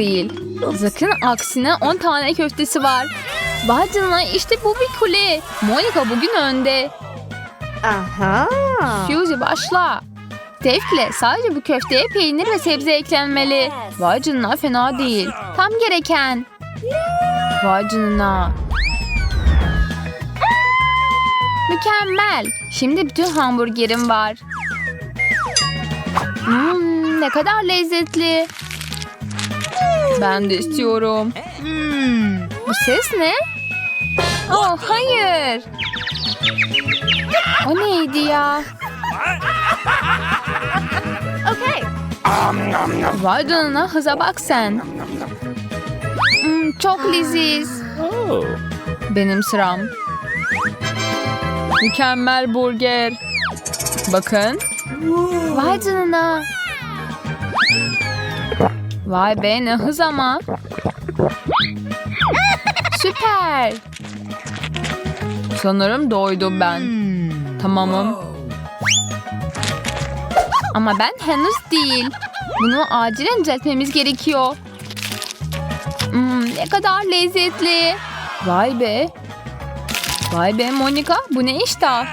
değil. Zak'ın aksine 10 tane köftesi var. Vay canına işte bu bir kule. Monica bugün önde. Aha. Suzy başla. Tevkle sadece bu köfteye peynir ve sebze eklenmeli. Vay canına fena değil. Tam gereken. Vay canına. Mükemmel. Şimdi bütün hamburgerim var. Hmm, ne kadar lezzetli. Ben de istiyorum. Bu ses ne? Oh hayır. O neydi ya? Okay. Vay canına hıza bak sen. Hmm, çok leziz. Benim sıram. Mükemmel burger. Bakın. Vay canına. Vay be ne hız ama. Süper. Sanırım doydum ben. Tamamım. Ama ben henüz değil. Bunu acilen düzeltmemiz gerekiyor. Hmm, ne kadar lezzetli. Vay be. Vay be Monica bu ne iştah.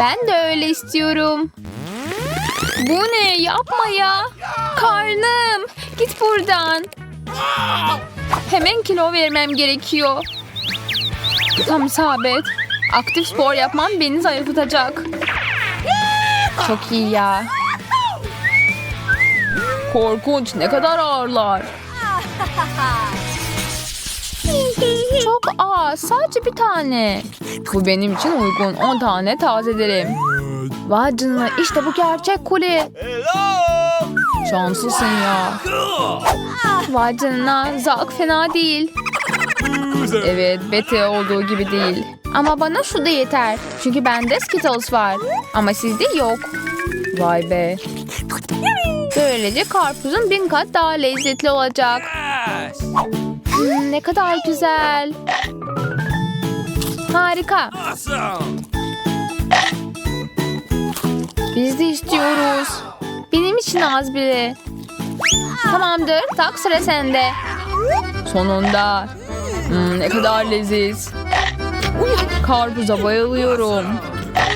Ben de öyle istiyorum. Bu ne yapma ya. Karnım git buradan. Hemen kilo vermem gerekiyor. Tam isabet. Aktif spor yapmam beni zayıflatacak. Çok iyi ya. Korkunç ne kadar ağırlar. Çok az sadece bir tane. Bu benim için uygun 10 tane taze ederim. Vay canına işte bu gerçek kule. Şanslısın ya. Vay canına Zak fena değil. Evet Betty olduğu gibi değil. Ama bana şu da yeter. Çünkü bende Skittles var. Ama sizde yok. Vay be. Böylece karpuzun bin kat daha lezzetli olacak. Hmm, ne kadar güzel. Harika. Biz de istiyoruz. Benim için az bile. Tamamdır. Tak sıra sende. Sonunda. Hmm, ne kadar leziz. Karpuza bayılıyorum.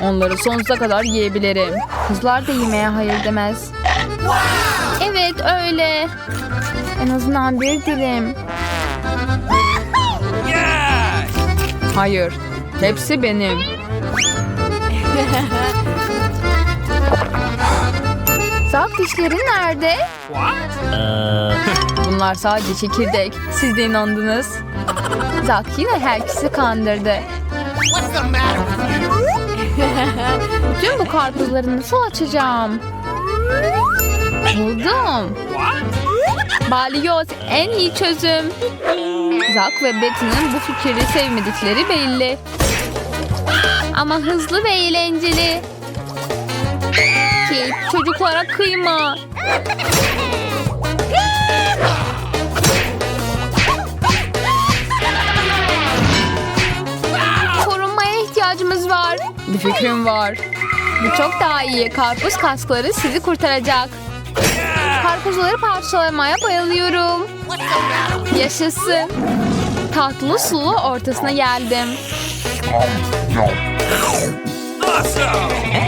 Onları sonsuza kadar yiyebilirim. Kızlar da yemeye hayır demez. Evet öyle. En azından bir dilim. Hayır. Hepsi benim. Zak dişlerin nerede? Bunlar sadece çekirdek. Siz de inandınız. Zak yine herkesi kandırdı. Bütün bu karpuzları nasıl açacağım? Buldum. Balyoz en iyi çözüm. Zak ve Betty'nin bu fikri sevmedikleri belli. Ama hızlı ve eğlenceli. Kate çocuklara kıyma. Korunmaya ihtiyacımız var. Bir fikrim var. Bu çok daha iyi. Karpuz kaskları sizi kurtaracak. Karpuzları parçalamaya bayılıyorum. Yaşasın. Tatlı sulu ortasına geldim.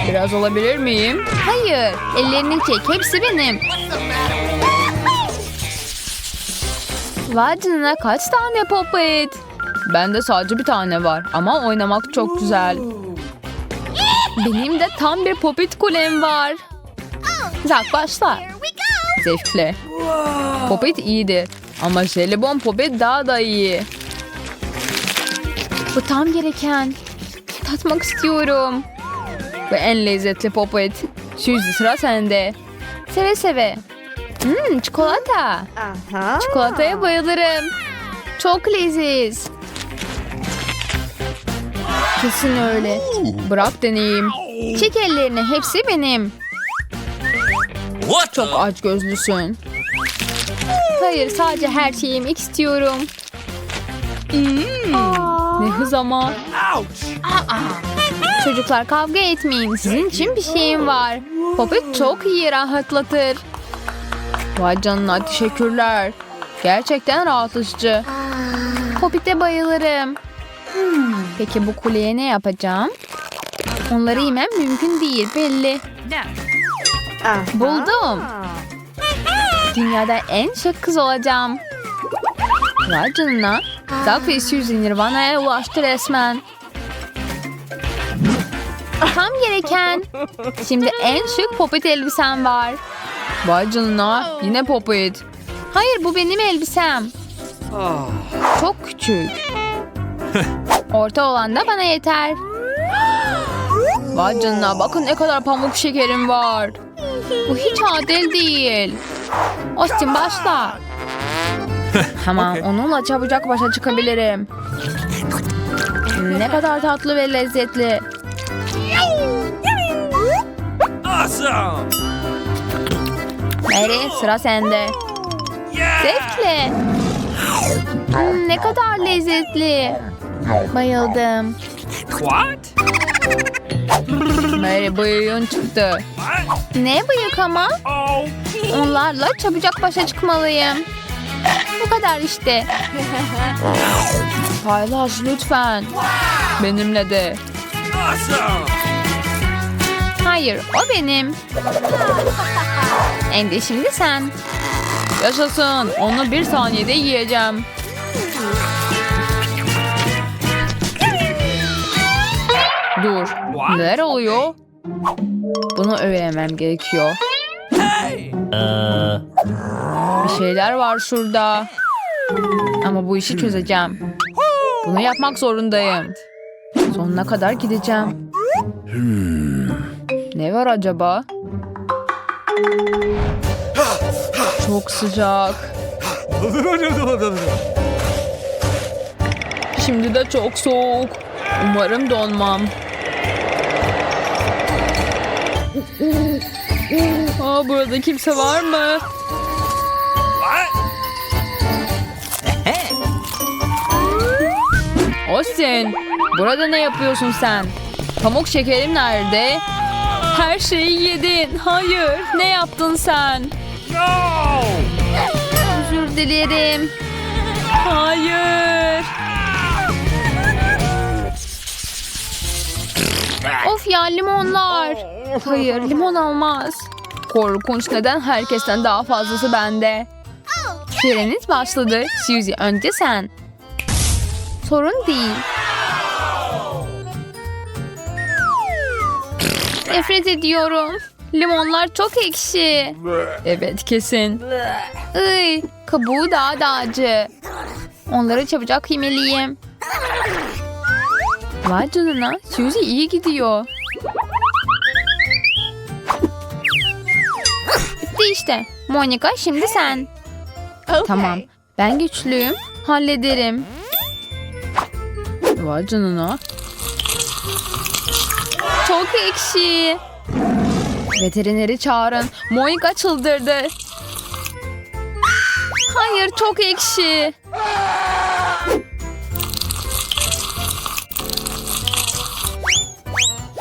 Biraz olabilir miyim? Hayır. Ellerini çek. Hepsi benim. Vay canına kaç tane popet? Bende sadece bir tane var ama oynamak çok güzel. Benim de tam bir popit kulem var. Zak başla. Zevkle. Popit iyidir ama jelibon popit daha da iyi. Bu tam gereken. Tatmak istiyorum. Ve en lezzetli popit. Suzy sıra sende. Seve seve. Hmm, çikolata. Aha. Çikolataya bayılırım. Çok leziz. Kesin öyle. Bırak deneyeyim. Çek ellerini hepsi benim. What Çok aç gözlüsün. Hayır sadece her şeyi yemek istiyorum. Hmm, ne hız ama. Çocuklar kavga etmeyin. Sizin için bir şeyim var. Popit çok iyi rahatlatır. Vay canına teşekkürler. Gerçekten rahatlatıcı. Popit'e bayılırım. Peki bu kuleye ne yapacağım? Onları yemem mümkün değil belli. Buldum. Dünyada en şık kız olacağım. Vay canına. Ve Suzy Nirvana'ya ulaştı resmen. Tam gereken. Şimdi en şık popit elbisem var. Vay canına. Yine popit. Hayır bu benim elbisem. Çok küçük. Orta olan da bana yeter. Vay canına bakın ne kadar pamuk şekerim var. Bu hiç adil değil. Austin başla. Tamam onunla çabucak başa çıkabilirim. Ne kadar tatlı ve lezzetli. Awesome! Mary sıra sende. Yeah! Zevkle. Hmm, ne kadar lezzetli. Bayıldım. What? Mary bıyığın çıktı. What? Ne bıyık ama? Oh! Onlarla çabucak başa çıkmalıyım. Bu kadar işte. Paylaş lütfen. Benimle de. Awesome! Hayır, o benim. Ende şimdi sen. Yaşasın. Onu bir saniyede yiyeceğim. Dur. Neler oluyor? Bunu öğrenmem gerekiyor. Hey! Bir şeyler var şurada. Ama bu işi çözeceğim. Bunu yapmak zorundayım. Sonuna kadar gideceğim. Ne var acaba? Çok sıcak. Şimdi de çok soğuk. Umarım donmam. Aa, burada kimse var mı? Austin, burada ne yapıyorsun sen? Pamuk şekerim nerede? Her şeyi yedin. Hayır, ne yaptın sen? No! Özür dilerim. Hayır. Of ya limonlar. Hayır, limon olmaz. Korkunç neden herkesten daha fazlası bende? Süreniz başladı. Suzy önce sen. Sorun değil. Nefret ediyorum. Limonlar çok ekşi. Evet kesin. Iy, kabuğu daha da acı. Onları çabucak yemeliyim. Vay canına, Suzy iyi gidiyor. Bitti işte. Monica şimdi sen. Tamam, ben güçlüyüm. Hallederim. Vay canına. Çok ekşi. Veterineri çağırın. Monica çıldırdı. Hayır çok ekşi.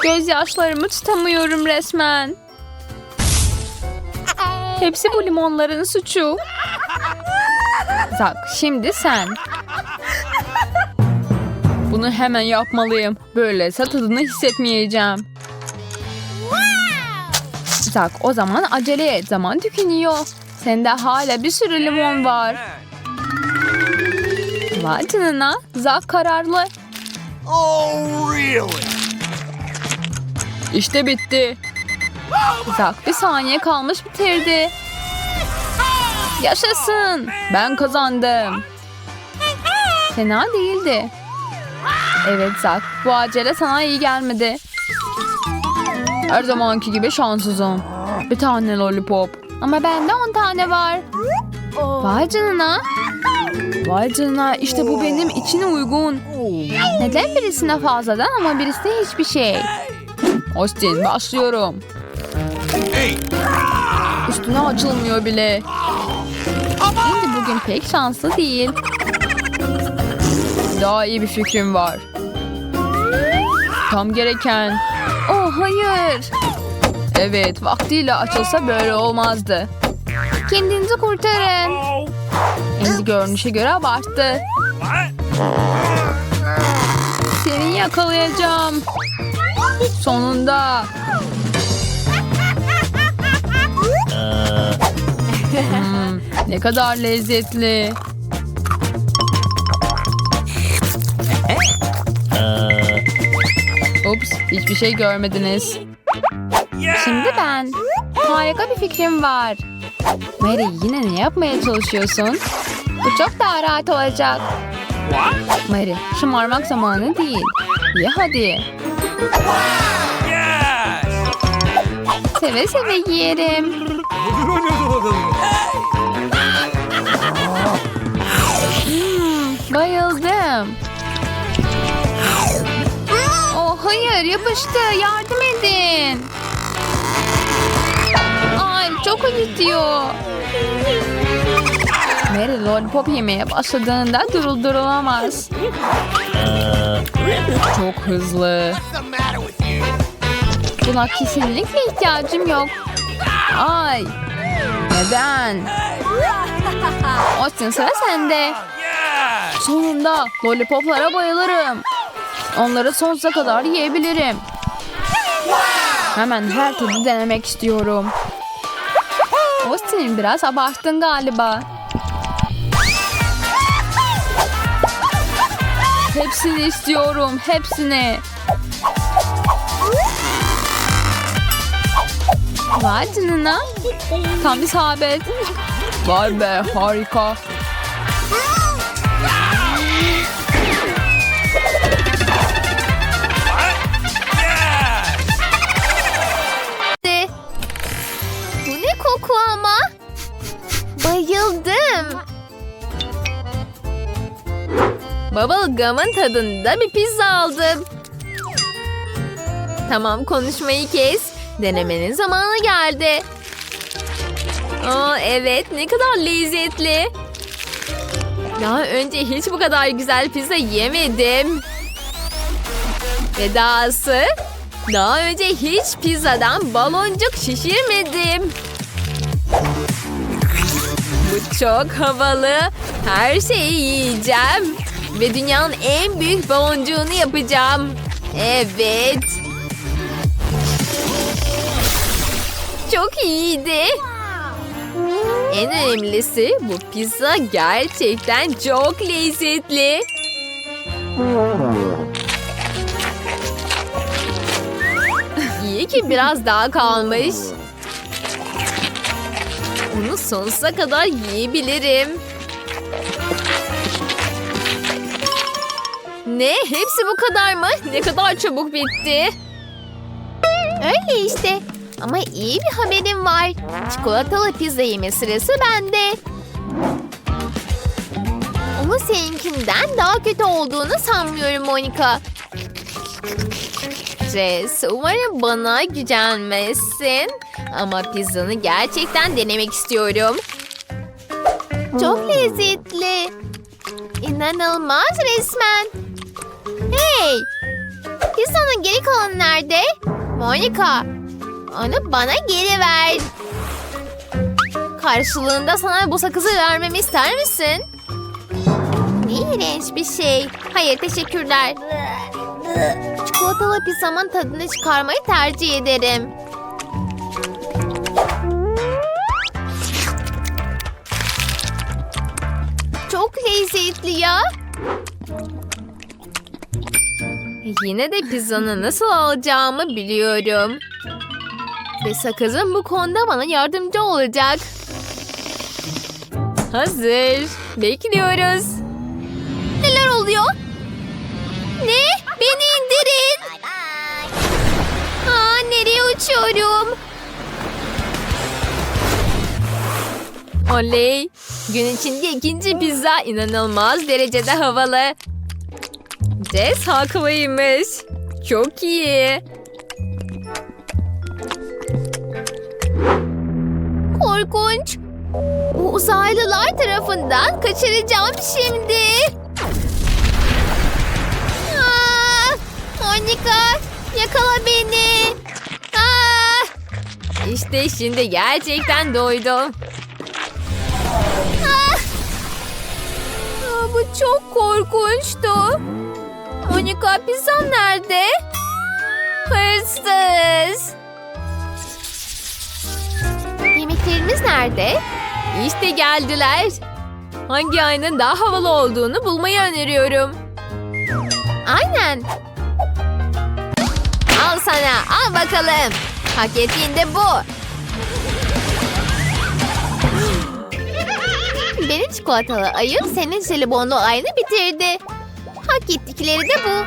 Gözyaşlarımı tutamıyorum resmen. Hepsi bu limonların suçu. Zak şimdi sen. Bunu hemen yapmalıyım. Böyleyse tadını hissetmeyeceğim. Zak o zaman acele et. Zaman tükeniyor. Sende hala bir sürü limon var. Vay canına. Zak kararlı. Oh, really? İşte bitti. Zak bir saniye kalmış bitirdi. Yaşasın. Ben kazandım. Fena değildi. Evet Zak bu acele sana iyi gelmedi. Her zamanki gibi şanssızım. Bir tane lollipop. Ama bende 10 tane var. Vay canına. Vay canına işte bu benim için uygun. Neden birisine fazladan ama birisine hiçbir şey? Austin başlıyorum. Hey! Üstüne açılmıyor bile. Şimdi bugün pek şanslı değil. Daha iyi bir fikrim var. Tam gereken. Oh hayır. Evet vaktiyle açılsa böyle olmazdı. Kendinizi kurtarın. Andy görünüşe göre abarttı. Seni yakalayacağım. Sonunda. Hmm, ne kadar lezzetli. Hiçbir şey görmediniz. Şimdi ben. Harika bir fikrim var. Mary yine ne yapmaya çalışıyorsun? Bu çok daha rahat olacak. Mary, şımarmak zamanı değil. Ye hadi. Seve seve yiyelim. Yapıştı yardım edin. Ay çok acıtıyor. Mary lollipop yemeye başladığında duruldurulamaz. Çok hızlı. Buna kesinlikle ihtiyacım yok. Ay. Neden? Austin sıra sende. Sonunda lollipoplara bayılırım. Onları sonsuza kadar yiyebilirim. Hemen her tadı denemek istiyorum. Austin biraz abarttın galiba. Hepsini istiyorum, hepsini. Vay canına. Tam isabet. Vay be harika. Bubblegum'ın tadında bir pizza aldım. Tamam konuşmayı kes. Denemenin zamanı geldi. Aa, evet ne kadar lezzetli. Daha önce hiç bu kadar güzel pizza yemedim. Ve dahası daha önce hiç pizzadan baloncuk şişirmedim. Bu çok havalı. Her şeyi yiyeceğim. Ve dünyanın en büyük baloncuğunu yapacağım. Evet. Çok iyiydi. En önemlisi bu pizza gerçekten çok lezzetli. İyi ki biraz daha kalmış. Onu sonsuza kadar yiyebilirim. Ne? Hepsi bu kadar mı? Ne kadar çabuk bitti. Öyle işte. Ama iyi bir haberim var. Çikolatalı pizza yeme sırası bende. Ama seninkinden daha kötü olduğunu sanmıyorum Monika. Jess, umarım bana gücenmezsin. Ama pizzanı gerçekten denemek istiyorum. Çok lezzetli. İnanılmaz resmen. Hey! Pizzanın geri kalanı nerede? Monika, onu bana geri ver. Karşılığında sana bu sakızı vermemi ister misin? Ne iğrenç bir şey. Hayır teşekkürler. Çikolatalı pizzamın tadını çıkarmayı tercih ederim. Çok lezzetli ya. Yine de pizzanı nasıl alacağımı biliyorum. Ve sakızın bu konuda bana yardımcı olacak. Hazır. Bekliyoruz. Neler oluyor? Ne? Beni indirin. Aa, nereye uçuyorum? Oley! Gün içinde ikinci pizza inanılmaz derecede havalı. Jess haklıymış. Çok iyi. Korkunç. Bu uzaylılar tarafından kaçıracağım şimdi. Ah, Aa, Monika yakala beni. Aa. İşte şimdi gerçekten doydum. Aa, bu çok korkunçtu. Monika pizzam nerede? Hırsız. Yemeklerimiz nerede? İşte geldiler. Hangi ayının daha havalı olduğunu bulmayı öneriyorum. Aynen. Al sana, al bakalım. Hak ettiğin de bu. Benim çikolatalı ayım senin jelibonlu ayını bitirdi. Hak ettikleri de bu.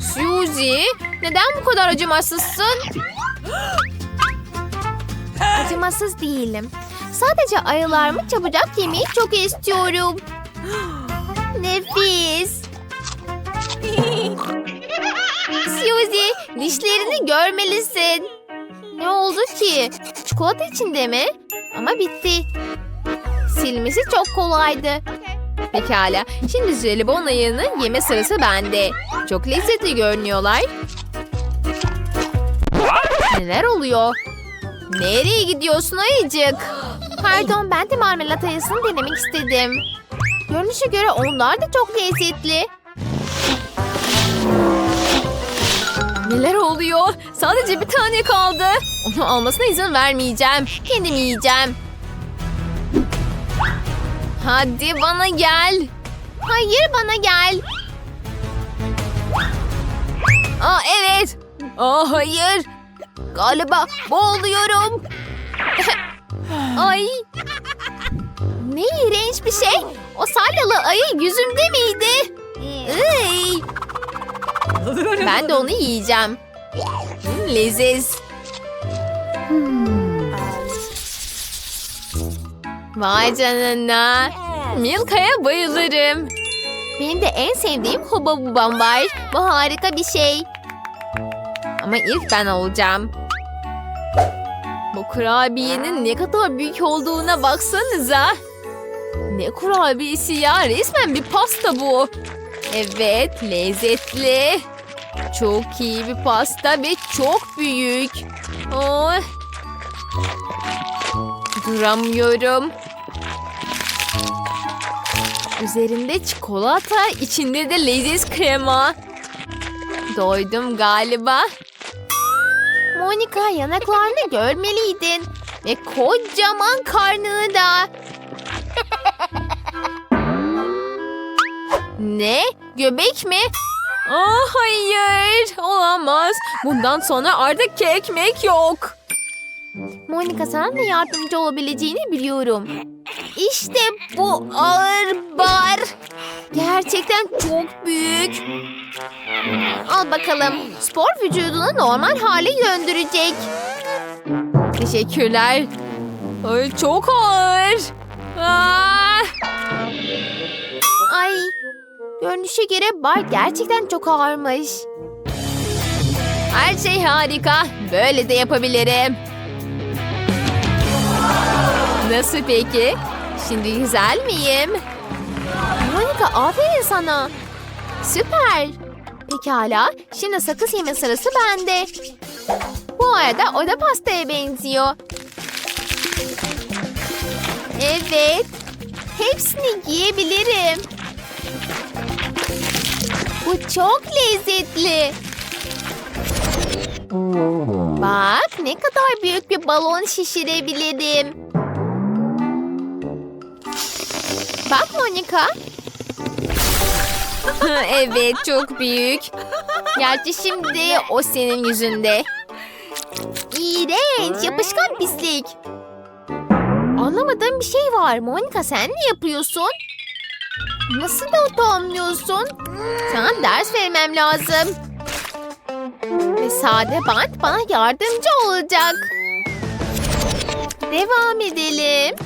Suzy, neden bu kadar acımasızsın? Acımasız değilim. Sadece ayılarımı çabucak yemeyi çok istiyorum. Nefis. Suzy, dişlerini görmelisin. Ne oldu ki? Çikolata içinde mi? Ama bitti. Silmesi çok kolaydı. Pekala. Şimdi jelibon ayığını yeme sırası bende. Çok lezzetli görünüyorlar. Neler oluyor? Nereye gidiyorsun ayıcık? Pardon ben de marmelat ayısını denemek istedim. Görünüşe göre onlar da çok lezzetli. Neler oluyor? Sadece bir tane kaldı. Onu almasına izin vermeyeceğim. Kendim yiyeceğim. Hadi bana gel. Hayır bana gel. Aa evet. Aa hayır. Galiba boğuluyorum. Ay. Ne iğrenç bir şey. O salyalı ayı yüzümde miydi? Iy. Ben de onu yiyeceğim. Hmm, Vay canına. Milka'ya bayılırım. Benim de en sevdiğim huba bubam var. Bu harika bir şey. Ama ilk ben olacağım. Bu kurabiyenin ne kadar büyük olduğuna baksanıza. Ne kurabiyesi ya? Resmen bir pasta bu. Evet, lezzetli. Çok iyi bir pasta ve çok büyük. Oh. Duramıyorum. Üzerinde çikolata, içinde de leziz krema. Doydum galiba. Monika yanaklarını görmeliydin. Ve kocaman karnını da. ne? Göbek mi? Aa, hayır. Olamaz. Bundan sonra artık ekmek yok. Monika sana ne yardımcı olabileceğini biliyorum. İşte bu ağır bar. Gerçekten çok büyük. Al bakalım. Spor vücudunu normal hale döndürecek. Teşekkürler. Ay, çok ağır. Aa! Ay, görünüşe göre bar gerçekten çok ağırmış. Her şey harika. Böyle de yapabilirim. Nasıl peki? Şimdi güzel miyim? Monika aferin sana. Süper. Pekala. Şimdi sakız yeme sırası bende. Bu arada o da pastaya benziyor. Evet. Hepsini yiyebilirim. Bu çok lezzetli. Bak ne kadar büyük bir balon şişirebilirim. Bak Monika. evet çok büyük. Gerçi şimdi o senin yüzünde. İğrenç yapışkan pislik. Anlamadığım bir şey var. Monika sen ne yapıyorsun? Nasıl da tamamlıyorsun? Sana ders vermem lazım. Ve sade bant bana yardımcı olacak. Devam edelim.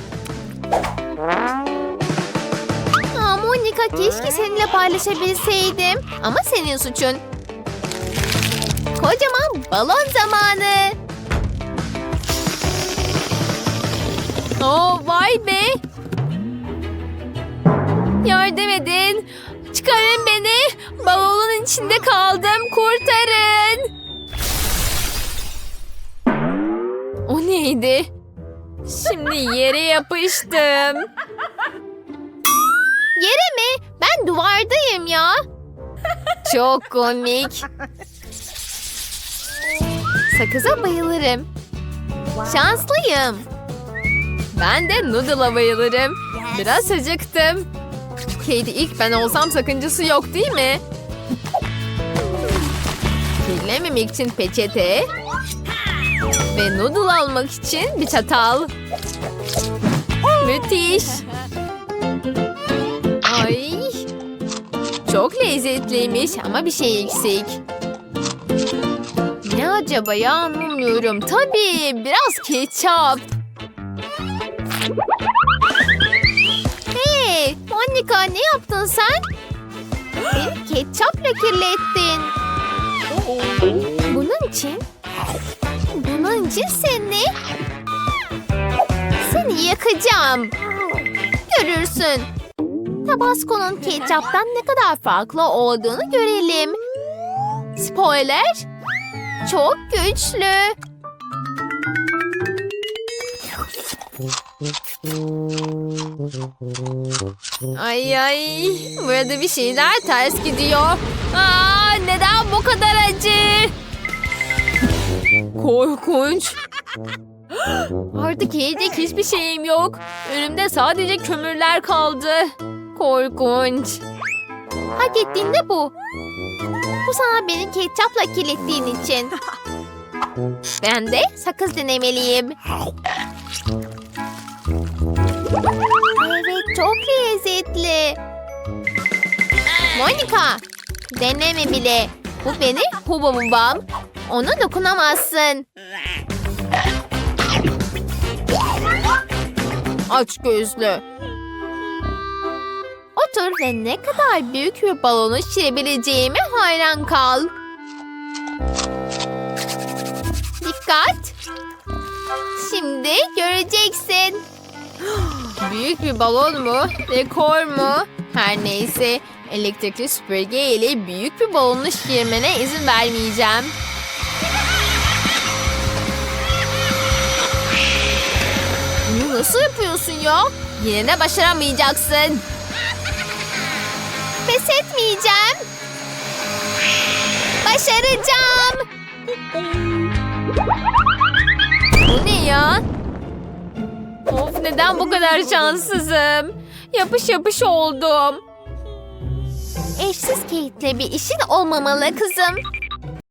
Monika keşke seninle paylaşabilseydim. Ama senin suçun. Kocaman balon zamanı. Oo, vay be. Yardım edin. Çıkarın beni. Balonun içinde kaldım. Kurtarın. O neydi? Şimdi yere yapıştım. Duvardayım ya. Çok komik. Sakıza bayılırım. Şanslıyım. Ben de noodle'a bayılırım. Biraz acıktım. Katie ilk ben olsam sakıncası yok değil mi? Kirlememek için peçete. Ve noodle almak için bir çatal. Müthiş. Çok lezzetliymiş ama bir şey eksik. Ne acaba ya anlamıyorum. Tabii biraz ketçap. Hey Monika ne yaptın sen? Beni ketçapla kirlettin. Bunun için? Bunun için seni? Seni yakacağım. Görürsün. Tabasco'nun ketçaptan ne kadar farklı olduğunu görelim. Spoiler. Çok güçlü. Ay ay. Burada bir şeyler ters gidiyor. Aa, neden bu kadar acı? Korkunç. Artık yiyecek hiçbir şeyim yok. Önümde sadece kömürler kaldı. Korkunç. Hak ettiğin de bu. Bu sana beni ketçapla kirlettiğin için. Ben de sakız denemeliyim. Evet çok lezzetli. Monika deneme bile. Bu benim huba bubam. Ona dokunamazsın. Aç gözlü. Otur ve ne kadar büyük bir balonu şişirebileceğime hayran kal. Dikkat. Şimdi göreceksin. Büyük bir balon mu? Rekor mu? Her neyse elektrikli süpürge ile büyük bir balonu şişirmene izin vermeyeceğim. Bunu nasıl yapıyorsun ya? Yine de başaramayacaksın. Pes etmeyeceğim. Başaracağım. Bu ne ya? Of neden bu kadar şanssızım? Yapış yapış oldum. Eşsiz Kate'le bir işin olmamalı kızım.